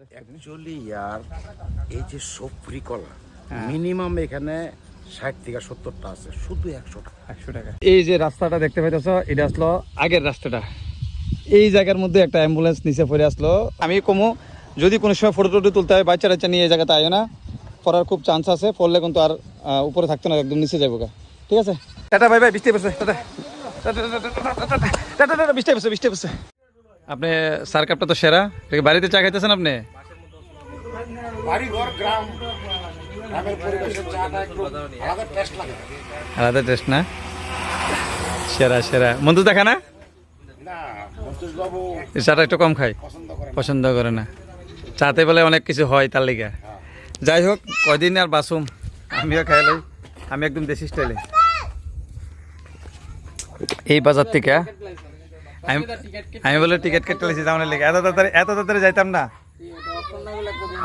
Actually ইয়ার এই যে সফরি কলা হ্যাঁ। মিনিমাম এখানে ষাট থেকে সত্তরটা আছে শুধু একশো টাকা। একশো টাকা। এই যে রাস্তাটা দেখতে পাইতেছ এটা আসলো আগের রাস্তাটা। এই জায়গার মধ্যে একটা অ্যাম্বুলেন্স নিচে পড়ে আসলো। আমি কমু যদি কোনো সময় ফটো টটো তুলতে হয় বাচ্চা টাচ্চা নিয়ে এই জায়গাতে আয় না। পড়ার খুব চান্স আছে পড়লে কিন্তু আর উপরে থাকতো না একদম নিচে যাব ঠিক আছে? টাটা বাই বাই বৃষ্টি পড়ছে tata, tata, tata, tata, tata, বৃষ্টি পড়ছে বৃষ্টি পড়ছে। আপনি সার কাপটা তো সেরা। এটা বাড়িতে চা খাইতেছেন আপনি? আলাদা টেস্ট না? সেরা সেরা। মন্টু দেখা না? চাটা একটু কম খাই পছন্দ করে না। চাতে বলে অনেক কিছু হয় তার লিগা। যাই হোক কয়দিন আর বাসুম? আমিও খাই লই। আমি একদম দেশি স্টাইলে এই বাজার থেকে আমি আমি বলে টিকিট কেটে লেছি যাওয়ার লেগে এত তাড়াতাড়ি এত তাড়াতাড়ি যাইতাম না।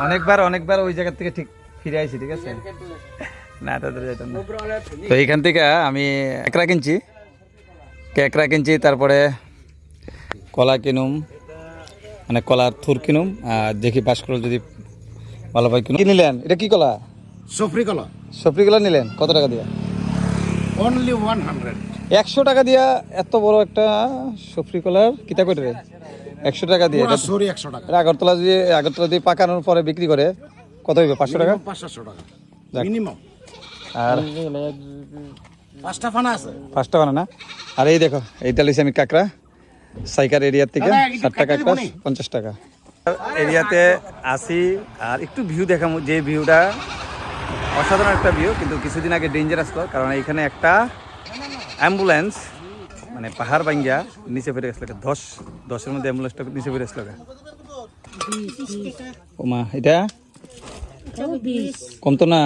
অনেকবার অনেকবার ওই জায়গা থেকে ঠিক ফিরে আইছি ঠিক আছে? না এত তাড়াতাড়ি যাইতাম না। তো এইখান থেকে আমি একরা কিনছি। কেকরা কিনছি তারপরে কলা কিনুম মানে কলার থুর কিনুম আর দেখি পাশ করে যদি ভালো পাই কিনুম। কি নিলেন? এটা কি কলা? সফরি কলা। সফরি কলা নিলেন? কত টাকা দিয়ে? অনলি ওয়ান হান্ড্রেড একশো টাকা দিয়া এত বড় একটা সফরি কলার কিতা করে রে? একশো টাকা দিয়ে আগরতলা দিয়ে আগরতলা দিয়ে পাকানোর পরে বিক্রি করে। কত হইবে? পাঁচশো টাকা? পাঁচ সাতশো টাকা। মিনিমাম। আর পাঁচটা ফানা আছে। পাঁচটা বানা না? আর এই দেখো এইটা লিছি আমি কাঁকড়া। সাইকার এরিয়ার থেকে ষাট টাকা কাঁকড়া পঞ্চাশ টাকা। এরিয়াতে আসি আর একটু ভিউ দেখাবো যে ভিউটা অসাধারণ একটা ভিউ কিন্তু কিছুদিন আগে ডেঞ্জারাস তো কারণ এখানে একটা অ্যাম্বুলেন্স মানে পাহাড় ভাঙ্গিয়া নিচে ফিরে গেছিল দশ দশের মধ্যে অ্যাম্বুলেন্সটা নিচে ফিরে গেছিল ওমা এটা? কম তো না?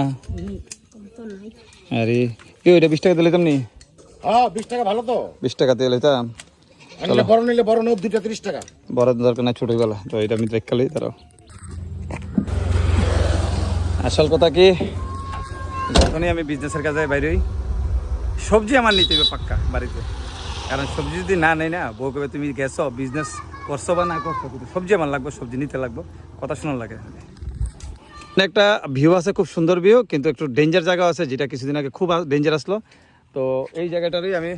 আরে কেউ এটা বিশ টাকা দিলে তেমনি হ্যাঁ বিশ টাকা ভালো তো। বিশ টাকা দিয়ে লইতাম। নিলে বড় নিলে বড় নোট দুইটা তিরিশ টাকা। বড় দরকার না ছোট গেল। তো এটা আমি দেখালি তারা আসল কথা কি? যখনই আমি বিজনেসের কাজে বাইরে হই সবজি আমার নিতে হবে পাক্কা বাড়িতে। কারণ সবজি যদি না নেই না বউ কবে তুমি গেছো বিজনেস করছ বা না করছ কিন্তু সবজি আমার লাগবে সবজি নিতে লাগবে। কথা শোনার লাগে। একটা ভিউ আছে খুব সুন্দর ভিউ কিন্তু একটু ডেঞ্জার জায়গা আছে যেটা কিছুদিন আগে খুব ডেঞ্জার আসলো। তো এই জায়গাটারই আমি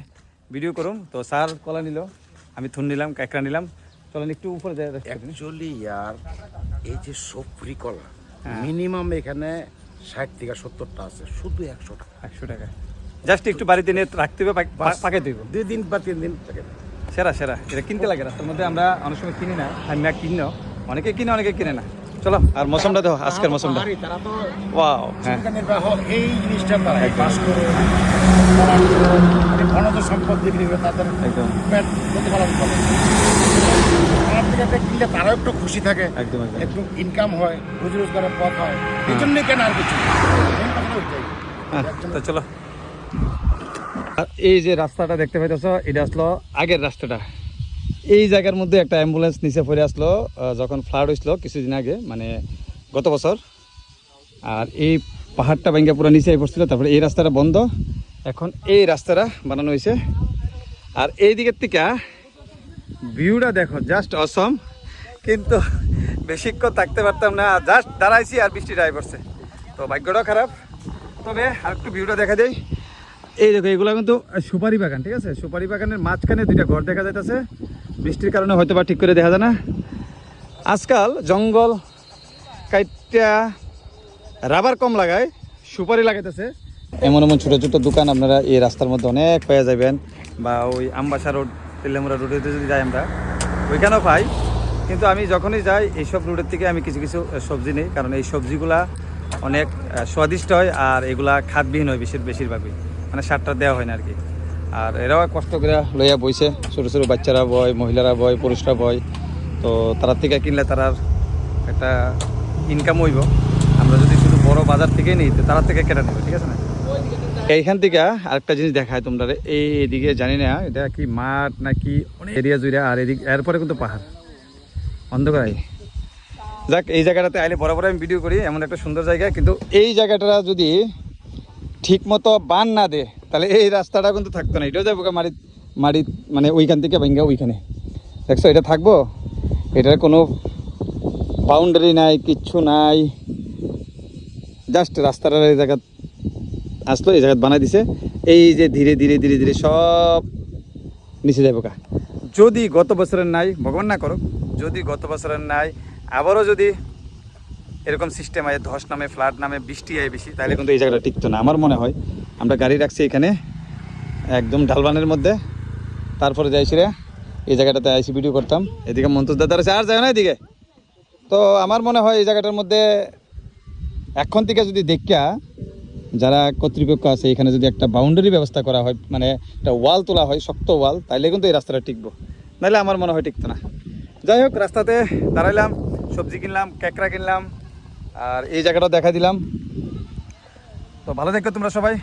ভিডিও করুম। তো স্যার কলা নিল আমি থুন নিলাম কাঁকড়া নিলাম। চলেন একটু উপরে যাই অ্যাকচুয়ালি ইয়ার এই যে সফরি কলা হ্যাঁ। মিনিমাম এখানে ষাট থেকে সত্তরটা আছে শুধু একশো টাকা। একশো টাকা। জাস্ট একটু বাড়িতে নিয়ে রাখতে হবে পাকে দিব। দুই দিন বা তিন দিন সেরা সেরা। এটা কিনতে লাগে রাস্তার মধ্যে আমরা অনেক সময় কিনি না আমি না কিনি অনেকে কিনে অনেকে কিনে না। চলো আর মৌসুমটা দেখো আজকের মৌসুমটা। তো ওয়াও হ্যাঁ। এই জিনিসটা তারা বাস করে তারা মানে সম্পদ বিক্রি করে তাদের একদম। পেট প্রতিপালন করে। আমার থেকে একটা কিনলে তারাও একটু খুশি থাকে একদম একটু ইনকাম হয় রুজি রোজগারের পথ হয়। এই জন্যই কেন আর কিছু। হ্যাঁ, তো চলো। এই যে রাস্তাটা দেখতে পাইতেছ, এটা আসলো আগের রাস্তাটা। এই জায়গার মধ্যে একটা অ্যাম্বুলেন্স নিচে পড়ে আসলো যখন ফ্লাড হয়েছিল কিছুদিন আগে মানে গত বছর। আর এই পাহাড়টা ভেঙে পুরো নিচে পড়ছিল, তারপরে এই রাস্তাটা বন্ধ। এখন এই রাস্তাটা বানানো হয়েছে। আর এই দিকের থেকে ভিউটা দেখো জাস্ট অসম কিন্তু বেশিক্ষণ থাকতে পারতাম না জাস্ট দাঁড়াইছি আর বৃষ্টিটা আই পড়ছে। তো ভাগ্যটাও খারাপ। তবে আর একটু ভিউটা দেখা দেয় এই দেখো, এগুলো কিন্তু সুপারি বাগান, ঠিক আছে? সুপারি বাগানের মাঝখানে দুইটা ঘর দেখা যাইতেছে। বৃষ্টির কারণে হয়তো বা ঠিক করে দেখা যায় না। আজকাল জঙ্গল কাইটা রাবার কম লাগায়, সুপারি লাগাইতেছে। এমন এমন ছোটো ছোটো দোকান আপনারা এই রাস্তার মধ্যে অনেক পেয়ে যাবেন বা ওই আমবাসা রোড তেলেমুরা রোডে যদি যাই আমরা, ওইখানেও পাই। কিন্তু আমি যখনই যাই, এইসব রোডের থেকে আমি কিছু কিছু সবজি নিই। কারণ এই সবজিগুলা অনেক স্বাদিষ্ট হয় আর এগুলা খাদবিহীন হয় বেশির বেশিরভাগই। মানে সারটা দেওয়া হয় না আর কি। আর এরাও কষ্ট করে লইয়া বইছে, ছোটো ছোটো বাচ্চারা বয়, মহিলারা বয়, পুরুষরা বয়। তো তার থেকে কিনলে তারার একটা ইনকাম হইব। আমরা যদি শুধু বড় বাজার থেকে নিই, তো তার থেকে কেটে নেবে, ঠিক আছে না? এইখান থেকে আরেকটা জিনিস দেখায় তোমরা এই এদিকে জানি না, এটা কি মাঠ নাকি অনেক এরিয়া জুড়ে, আর এদিকে এরপরে কিন্তু পাহাড়। অন্ধকার যাক, এই জায়গাটাতে আইলে বরাবর আমি ভিডিও করি, এমন একটা সুন্দর জায়গা। কিন্তু এই জায়গাটা যদি ঠিক মতো বান না দে, তাহলে এই রাস্তাটা কিন্তু থাকতো না। এটাও যাব মারি মারি মানে ওইখান থেকে ভেঙ্গা ওইখানে। দেখছ, এটা থাকব? এটার কোনো বাউন্ডারি নাই, কিচ্ছু নাই। জাস্ট রাস্তার এই জায়গা আসলো, এই জায়গা বানাই দিছে। এই যে ধীরে ধীরে ধীরে ধীরে সব নিচে যাব কা যদি গত বছরের নাই, ভগবান না করো যদি গত বছরের নাই, আবারও যদি এরকম সিস্টেম হয় ধস নামে ফ্লাড নামে, বৃষ্টি হয় বেশি, তাহলে কিন্তু এই জায়গাটা টিকতো না। আমার মনে হয় আমরা গাড়ি রাখছি এখানে, একদম ঢালবানের মধ্যে। তারপরে যাইছি রে, এই জায়গাটাতে আইসি ভিডিও করতাম। এদিকে মন্তজ দাদার আছে আর যায় না এদিকে। তো আমার মনে হয় এই জায়গাটার মধ্যে এখন থেকে যদি দেখা যারা কর্তৃপক্ষ আছে, এখানে যদি একটা বাউন্ডারি ব্যবস্থা করা হয় মানে একটা ওয়াল তোলা হয়, শক্ত ওয়াল তাইলে কিন্তু এই রাস্তাটা টিকবো। নাহলে আমার মনে হয় টিকতো না। যাই হোক, রাস্তাতে দাঁড়াইলাম, সবজি কিনলাম, ক্যাকড়া কিনলাম আর এই জায়গাটা দেখা দিলাম। তো ভালো দেখো তোমরা সবাই।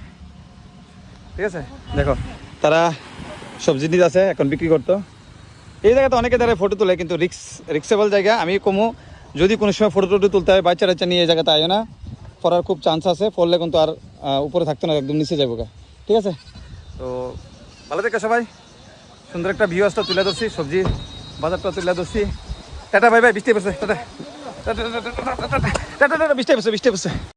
ঠিক আছে? দেখো, তারা সবজি নিতে আছে এখন বিক্রি করতো। এই জায়গাতে অনেকে দাঁড়ায় ফটো তোলে, কিন্তু রিক্স রিক্সেবল জায়গা, আমি কমু। যদি কোনো সময় ফটো টটো তুলতে হয় বাচ্চা টাচ্চা নিয়ে এই জায়গাতে আয় না। পড়ার খুব চান্স আছে, পড়লে কিন্তু আর উপরে থাকতো না, একদম নিচে যাব ঠিক আছে? তো ভালো থেকে সবাই। সুন্দর একটা ভিউ আসটা তুলে ধরছি, সবজি বাজারটা তুলে ধরছি। টাটা বাই বাই বৃষ্টি পড়ছে, টাটা। বৃষ্টি পড়ছে বৃষ্টি পড়ছে